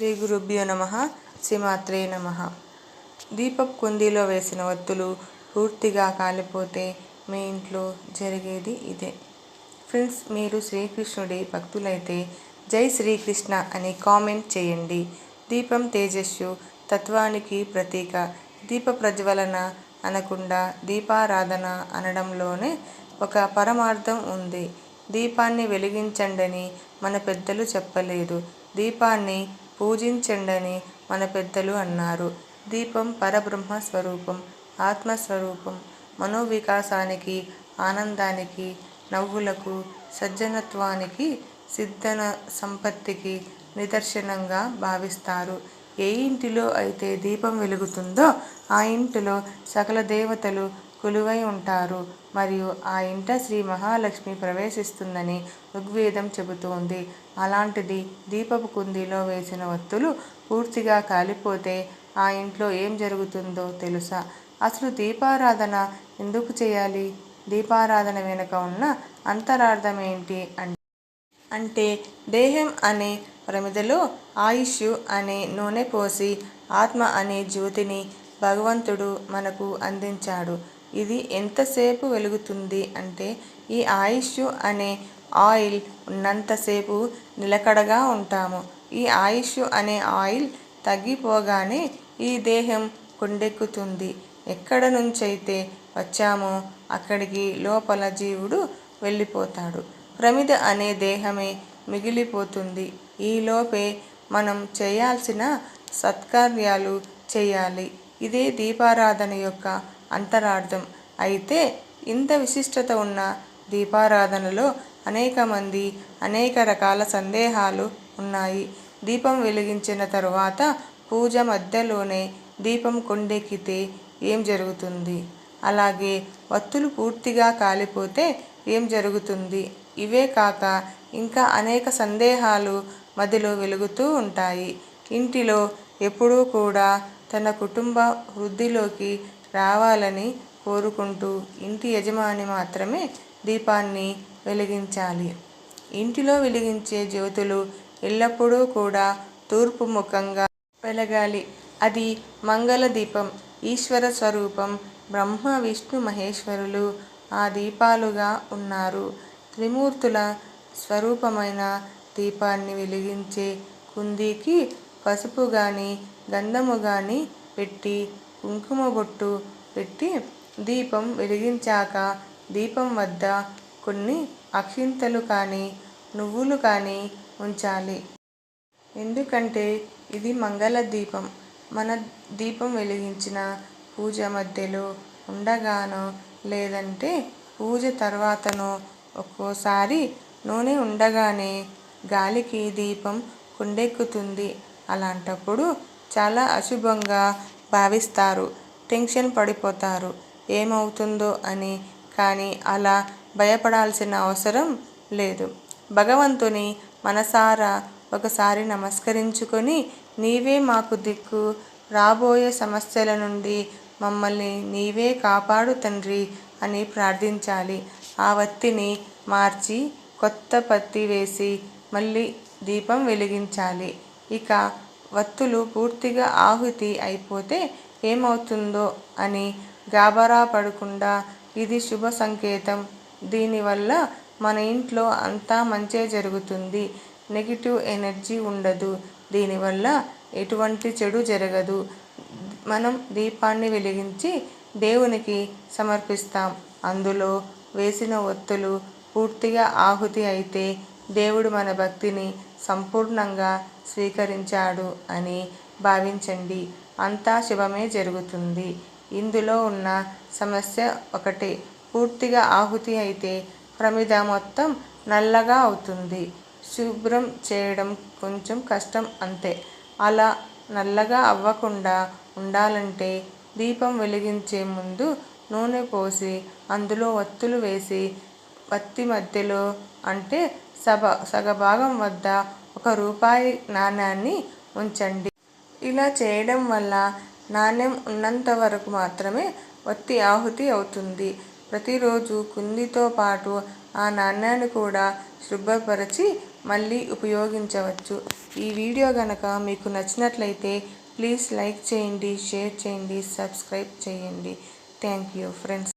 శ్రీ గురుభ్యో నమ శ్రీమాత్రే నమ. దీపపు కుందీలో వేసిన వత్తులు పూర్తిగా కాలిపోతే మీ ఇంట్లో జరిగేది ఇదే. ఫ్రెండ్స్ మీరు శ్రీకృష్ణుడి భక్తులైతే జై శ్రీకృష్ణ అని కామెంట్ చేయండి. దీపం తేజస్సు తత్వానికి ప్రతీక. దీప ప్రజ్వలన అనకుండా దీపారాధన అనడంలోనే ఒక పరమార్థం ఉంది. దీపాన్ని వెలిగించండని మన పెద్దలు చెప్పలేదు. దీపాన్ని పూజించండని మన పెద్దలు అన్నారు. దీపం పరబ్రహ్మ స్వరూపం ఆత్మస్వరూపం మనోవికాసానికి ఆనందానికి నవ్వులకు సజ్జనత్వానికి సిద్ధన సంపత్తికి నిదర్శనంగా భావిస్తారు. ఏ ఇంటిలో అయితే దీపం వెలుగుతుందో ఆ ఇంటిలో సకల దేవతలు కొలువై ఉంటారు. మరియు ఆ ఇంట శ్రీ మహాలక్ష్మి ప్రవేశిస్తుందని ఋగ్వేదం చెబుతోంది. అలాంటిది దీపపు కుందీలో వేసిన వత్తులు పూర్తిగా కాలిపోతే ఆ ఇంట్లో ఏం జరుగుతుందో తెలుసా? అసలు దీపారాధన ఎందుకు చేయాలి? దీపారాధన వెనుక ఉన్న అంతరార్థం ఏంటి అంటే అంటే దేహం అనే ప్రమిదలో ఆయుష్ అనే నూనె పోసి ఆత్మ అనే జ్యోతిని భగవంతుడు మనకు అందించాడు. ఇది ఎంతసేపు వెలుగుతుంది అంటే ఈ ఆయుష్ అనే ఆయిల్ ఉన్నంతసేపు నిలకడగా ఉంటాము. ఈ ఆయుష్ అనే ఆయిల్ తగ్గిపోగానే ఈ దేహం కొండెక్కుతుంది. ఎక్కడ నుంచైతే వచ్చామో అక్కడికి లోపల జీవుడు వెళ్ళిపోతాడు. ప్రమిద అనే దేహమే మిగిలిపోతుంది. ఈలోపే మనం చేయాల్సిన సత్కార్యాలు చేయాలి. ఇదే దీపారాధన యొక్క అంతరార్థం. అయితే ఇంత విశిష్టత ఉన్న దీపారాధనలో అనేక మంది అనేక రకాల సందేహాలు ఉన్నాయి. దీపం వెలిగించిన తరువాత పూజ మధ్యలోనే దీపం కొండెక్కితే ఏం జరుగుతుంది? అలాగే వత్తులు పూర్తిగా కాలిపోతే ఏం జరుగుతుంది? ఇవే కాక ఇంకా అనేక సందేహాలు మదిలో వెలుగుతూ ఉంటాయి. ఇంటిలో ఎప్పుడూ కూడా తన కుటుంబ వృద్ధిలోకి రావాలని కోరుకుంటూ ఇంటి యజమాని మాత్రమే దీపాన్ని వెలిగించాలి. ఇంటిలో వెలిగించే జ్యోతులు ఎల్లప్పుడూ కూడా తూర్పు ముఖంగా వెలగాలి. అది మంగళ దీపం ఈశ్వర స్వరూపం బ్రహ్మ విష్ణు మహేశ్వరులు ఆ దీపాలుగా ఉన్నారు. త్రిమూర్తుల స్వరూపమైన దీపాన్ని వెలిగించే కుందీకి పసుపు కానీ గంధము కానీ పెట్టి కుంకుమ బొట్టు పెట్టి దీపం వెలిగించాక దీపం వద్ద కొన్ని అక్షింతలు కానీ నువ్వులు కానీ ఉంచాలి. ఎందుకంటే ఇది మంగళ దీపం. మన దీపం వెలిగించిన పూజ మధ్యలో ఉండగానో లేదంటే పూజ తర్వాతనో ఒక్కోసారి నూనె ఉండగానే గాలికి దీపం కొండెక్కుతుంది. అలాంటప్పుడు చాలా అశుభంగా భావిస్తారు. టెన్షన్ పడిపోతారు. ఏమవుతుందో అని కానీ అలా భయపడాల్సిన అవసరం లేదు. భగవంతుని మనసారా ఒకసారి నమస్కరించుకొని నీవే మాకు దిక్కు. రాబోయే సమస్యల నుండి మమ్మల్ని నీవే కాపాడు తండ్రి అని ప్రార్థించాలి. ఆ వత్తిని మార్చి కొత్త పత్తి వేసి మళ్ళీ దీపం వెలిగించాలి. ఇక వత్తులు పూర్తిగా ఆహుతి అయిపోతే ఏమవుతుందో అని గాబరా పడకుండా ఇది శుభ సంకేతం. దీనివల్ల మన ఇంట్లో అంతా మంచే జరుగుతుంది. నెగిటివ్ ఎనర్జీ ఉండదు. దీనివల్ల ఎటువంటి చెడు జరగదు. మనం దీపాన్ని వెలిగించి దేవునికి సమర్పిస్తాం. అందులో వేసిన ఒత్తులు పూర్తిగా ఆహుతి అయితే దేవుడు మన భక్తిని సంపూర్ణంగా స్వీకరించాడు అని భావించండి. అంతా శుభమే జరుగుతుంది. ఇందులో ఉన్న సమస్య ఒకటే. పూర్తిగా ఆహుతి అయితే ప్రమిద మొత్తం నల్లగా అవుతుంది. శుభ్రం చేయడం కొంచెం కష్టం అంతే. అలా నల్లగా అవ్వకుండా ఉండాలంటే దీపం వెలిగించే ముందు నూనె పోసి అందులో వత్తులు వేసి వత్తి మధ్యలో అంటే సభ సగభాగం వద్ద ఒక రూపాయి నాణ్యాన్ని ఉంచండి. ఇలా చేయడం వల్ల నాణ్యం ఉన్నంత వరకు మాత్రమే వత్తి ఆహుతి అవుతుంది. ప్రతిరోజు కుందితో పాటు ఆ నాణ్యాన్ని కూడా శుభ్రపరిచి మళ్ళీ ఉపయోగించవచ్చు. ఈ వీడియో గనక మీకు నచ్చినట్లయితే ప్లీజ్ లైక్ చేయండి షేర్ చేయండి సబ్స్క్రైబ్ చేయండి. Thank you friends.